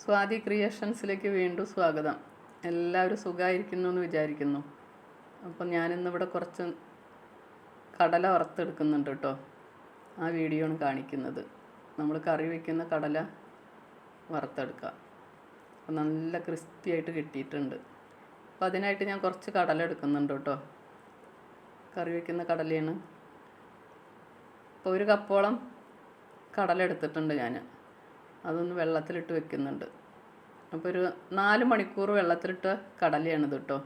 സ്വാതി ക്രിയേഷൻസിലേക്ക് വീണ്ടും സ്വാഗതം. എല്ലാവരും സുഖമായിരിക്കുന്നു എന്ന് വിചാരിക്കുന്നു. അപ്പം ഞാനിന്നിവിടെ കുറച്ച് കടല വറുത്തെടുക്കുന്നുണ്ട് കേട്ടോ. ആ വീഡിയോ ആണ് കാണിക്കുന്നത്. നമ്മൾ കറി വയ്ക്കുന്ന കടല വറുത്തെടുക്കുക. അപ്പം നല്ല ക്രിസ്പി ആയിട്ട് കിട്ടിയിട്ടുണ്ട്. അപ്പം അതിനായിട്ട് ഞാൻ കുറച്ച് കടല എടുക്കുന്നുണ്ട് കേട്ടോ. കറി വയ്ക്കുന്ന കടലയാണ്. ഇപ്പോൾ ഒരു കപ്പോളം കടല എടുത്തിട്ടുണ്ട് ഞാൻ. അതൊന്ന് വെള്ളത്തിലിട്ട് വെക്കുന്നുണ്ട്. അപ്പോൾ ഒരു നാല് മണിക്കൂർ വെള്ളത്തിലിട്ട കടലയാണിത് കേട്ടോ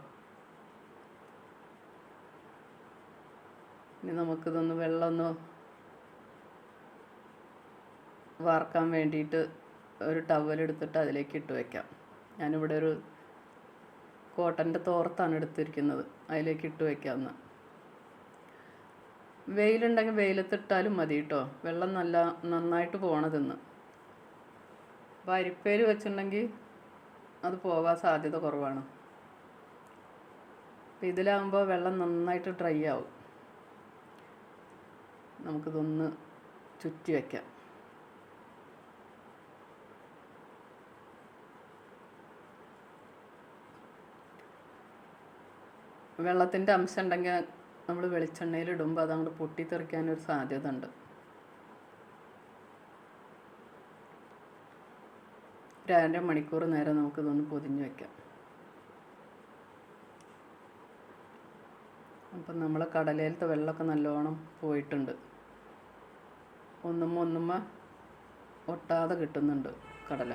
ഇനി നമുക്കിതൊന്ന് വെള്ളം ഒന്ന് വാർക്കാൻ വേണ്ടിയിട്ട് ഒരു ടവൽ എടുത്തിട്ട് അതിലേക്ക് ഇട്ട് വെക്കാം. ഞാനിവിടെ ഒരു കോട്ടന്റെ തോർത്താണ് എടുത്തിരിക്കുന്നത്. അതിലേക്ക് ഇട്ട് വയ്ക്കാമെന്ന് വെയിലുണ്ടെങ്കിൽ വെയിലത്തിട്ടാലും മതി കേട്ടോ വെള്ളം നല്ല നന്നായിട്ട് പോണതെന്ന് അപ്പോൾ അരിപ്പേര് വെച്ചിട്ടുണ്ടെങ്കിൽ അത് പോകാൻ സാധ്യത കുറവാണ്. അപ്പോൾ ഇതിലാകുമ്പോൾ വെള്ളം നന്നായിട്ട് ഡ്രൈ ആവും. നമുക്കിതൊന്ന് ചുറ്റി വയ്ക്കാം വെള്ളത്തിന്റെ അംശം ഉണ്ടെങ്കിൽ നമ്മൾ വെളിച്ചെണ്ണയിൽ ഇടുമ്പോൾ അതങ്ങോട്ട് പൊട്ടിത്തെറിക്കാനൊരു സാധ്യത ഉണ്ട് ഒരു മണിക്കൂർ നേരം നമുക്കിതൊന്ന് പൊതിഞ്ഞ് വെക്കാം. അപ്പം നമ്മൾ കടലയിലത്തെ വെള്ളമൊക്കെ നല്ലോണം പോയിട്ടുണ്ട്. ഒന്നുമ്മ ഒന്നുമ്മ ഒട്ടാതെ കിട്ടുന്നുണ്ട് കടല.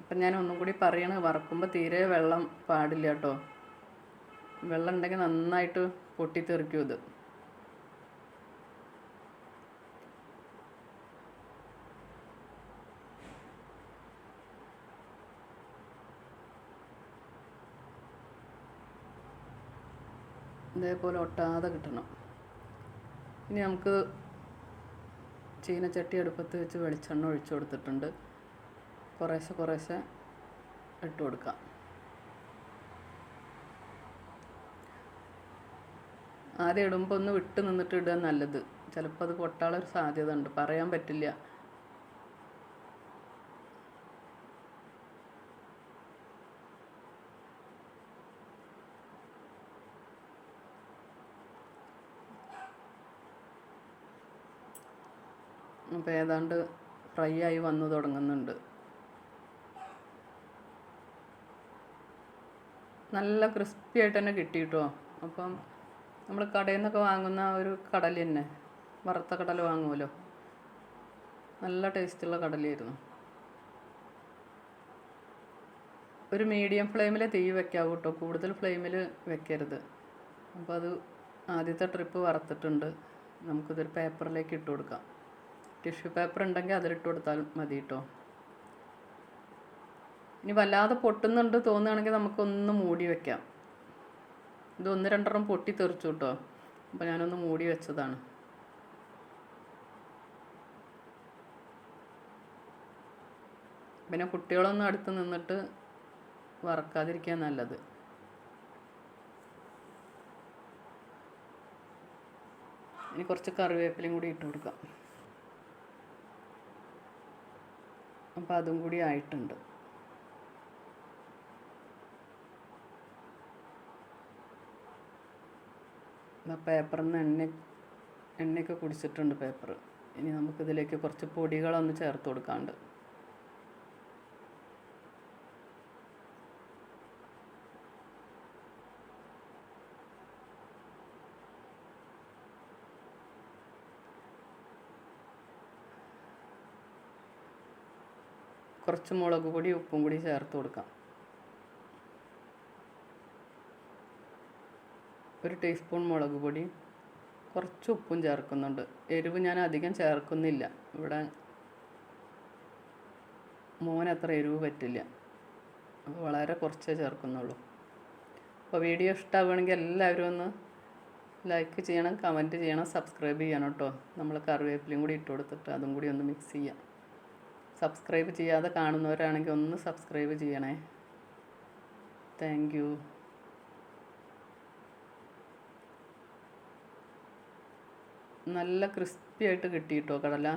അപ്പം ഞാൻ ഒന്നും കൂടി പറയണ വറക്കുമ്പോൾ തീരെ വെള്ളം പാടില്ല കേട്ടോ. വെള്ളം ഉണ്ടെങ്കിൽ നന്നായിട്ട് പൊട്ടിത്തെറിക്കും ഇത്. ഇതേപോലെ ഒട്ടാതെ കിട്ടണം. ഇനി നമുക്ക് ചീനച്ചട്ടി അടുപ്പത്ത് വെച്ച് വെളിച്ചെണ്ണ ഒഴിച്ചു കൊടുത്തിട്ടുണ്ട്. കുറേശ്ശെ കുറേശ്ശെ ഇട്ട് കൊടുക്കാം. ആദ്യം ഇടുമ്പോൾ ഒന്ന് വിട്ട് നിന്നിട്ട് ഇടുക നല്ലത്. ചിലപ്പോൾ അത് പൊട്ടാളൊരു സാധ്യത ഉണ്ട്. പറയാൻ പറ്റില്ല. അപ്പോൾ ഏതാണ്ട് ഫ്രൈ ആയി വന്നു തുടങ്ങുന്നുണ്ട്. നല്ല ക്രിസ്പി ആയിട്ട് തന്നെ കിട്ടി കേട്ടോ അപ്പം നമ്മൾ കടയിൽ നിന്നൊക്കെ വാങ്ങുന്ന ഒരു കടൽ തന്നെ. വറുത്ത കടൽ വാങ്ങുമല്ലോ നല്ല ടേസ്റ്റുള്ള കടലായിരുന്നു. ഒരു മീഡിയം ഫ്ലെയിമിൽ തീ വെക്കാവൂ കേട്ടോ കൂടുതൽ ഫ്ലെയിമിൽ വെക്കരുത്. അപ്പോൾ അത് ആദ്യത്തെ ട്രിപ്പ് വറുത്തിട്ടുണ്ട്. നമുക്കിതൊരു പേപ്പറിലേക്ക് ഇട്ട് കൊടുക്കാം. ടിഷ്യൂ പേപ്പർ ഉണ്ടെങ്കിൽ അതിലിട്ട് കൊടുത്താൽ മതി കേട്ടോ ഇനി വല്ലാതെ പൊട്ടുന്നുണ്ട് തോന്നുകയാണെങ്കിൽ നമുക്കൊന്ന് മൂടി വെക്കാം. ഇത് ഒന്ന് രണ്ടെണ്ണം പൊട്ടി തെറിച്ചു കേട്ടോ അപ്പോൾ ഞാനൊന്ന് മൂടി വെച്ചതാണ്. പിന്നെ കുട്ടികളൊന്നും അടുത്ത് നിന്നിട്ട് വറക്കാതിരിക്കാൻ നല്ലത്. ഇനി കുറച്ച് കറിവേപ്പിലയും കൂടി ഇട്ട് കൊടുക്കാം. അപ്പോൾ അതും കൂടി ആയിട്ടുണ്ട്. പേപ്പറിൽ നിന്ന് എണ്ണ എണ്ണയൊക്കെ കുടിച്ചിട്ടുണ്ട് പേപ്പർ ഇനി നമുക്കിതിലേക്ക് കുറച്ച് പൊടികളൊന്ന് ചേർത്ത് കൊടുക്കാണ്ട്. കുറച്ച് മുളക് പൊടി ഉപ്പും കൂടി ചേർത്ത് കൊടുക്കാം. ഒരു ടീസ്പൂൺ മുളക് പൊടി. കുറച്ച് ഉപ്പും ചേർക്കുന്നുണ്ട്. എരിവ് ഞാൻ അധികം ചേർക്കുന്നില്ല. ഇവിടെ മോൻ അത്ര എരിവ് പറ്റില്ല. അപ്പോൾ വളരെ കുറച്ചേ ചേർക്കുന്നുള്ളൂ. അപ്പോൾ വീഡിയോ ഇഷ്ടമാവുകയാണെങ്കിൽ എല്ലാവരും ഒന്ന് ലൈക്ക് ചെയ്യണം കമന്റ് ചെയ്യണം സബ്സ്ക്രൈബ് ചെയ്യണം കേട്ടോ. നമ്മൾ കറിവേപ്പിലയും കൂടി ഇട്ട് കൊടുത്തിട്ട് അതും കൂടി ഒന്ന് മിക്സ് ചെയ്യാം. സബ്സ്ക്രൈബ് ചെയ്യാതെ കാണുന്നവരാണെങ്കിൽ ഒന്ന് സബ്സ്ക്രൈബ് ചെയ്യണേ. Thank you. നല്ല ക്രിസ്പി ആയിട്ട് കിട്ടി കേട്ടോ കടല?